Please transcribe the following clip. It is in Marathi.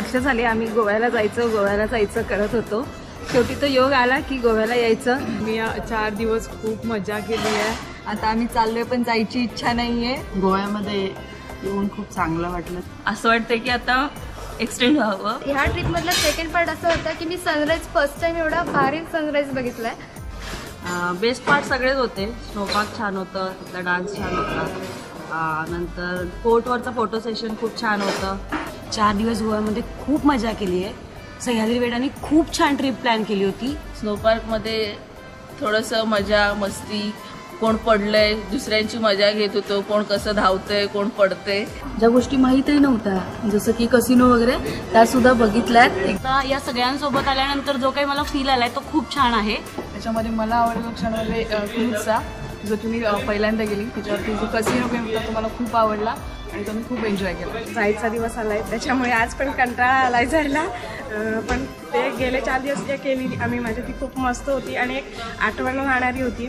वर्ष झाली आम्ही गोव्याला जायचं गोव्याला जायचं करत होतो. शेवटी तो योग आला की गोव्याला यायचं. मी या चार दिवस खूप मजा केली आहे. आता आम्ही चाललोय पण जायची इच्छा नाहीये. गोव्यामध्ये येऊन खूप चांगलं वाटलं. असं वाटतंय की आता एक्सटेंड व्हावं. ह्या ट्रिपमधला सेकंड पार्ट असं होता की मी सनराईज फर्स्ट टाइम एवढा भारी सनराईज बघितलाय. बेस्ट पार्ट सगळेच होते. स्नोपार्क छान होतं तिथला डान्स छान होता. नंतर फोर्टवरचं फोटो सेशन खूप छान होतं. चार दिवस गोव्यामध्ये खूप मजा केली आहे. सह्याद्री वेडाने खूप छान ट्रिप प्लॅन केली होती. स्नो पार्कमध्ये थोडंसं मजा मस्ती कोण पडलंय दुसऱ्यांची मजा घेत होतो कोण कसं धावतंय कोण पडतंय. ज्या गोष्टी माहीतही नव्हत्या जसं की कसिनो वगैरे त्या सुद्धा बघितल्यात. आता या सगळ्यांसोबत आल्यानंतर जो काही मला फील आलाय तो खूप छान आहे. त्याच्यामध्ये मला आवडला क्षण म्हणजे क्रूजचा जो तुम्ही पहिल्यांदा गेली त्याच्यावरती जो कसिनो गेम होता तुम्हाला खूप आवडला आणि तुम्ही खूप एन्जॉय केला. जायचा दिवस आलाय. त्याच्यामुळे आज पण कंटाळा आलाय जायला. पण ते गेले चार दिवस जे केली आम्ही माझी ती खूप मस्त होती आणि एक आठवण राहणारी होती.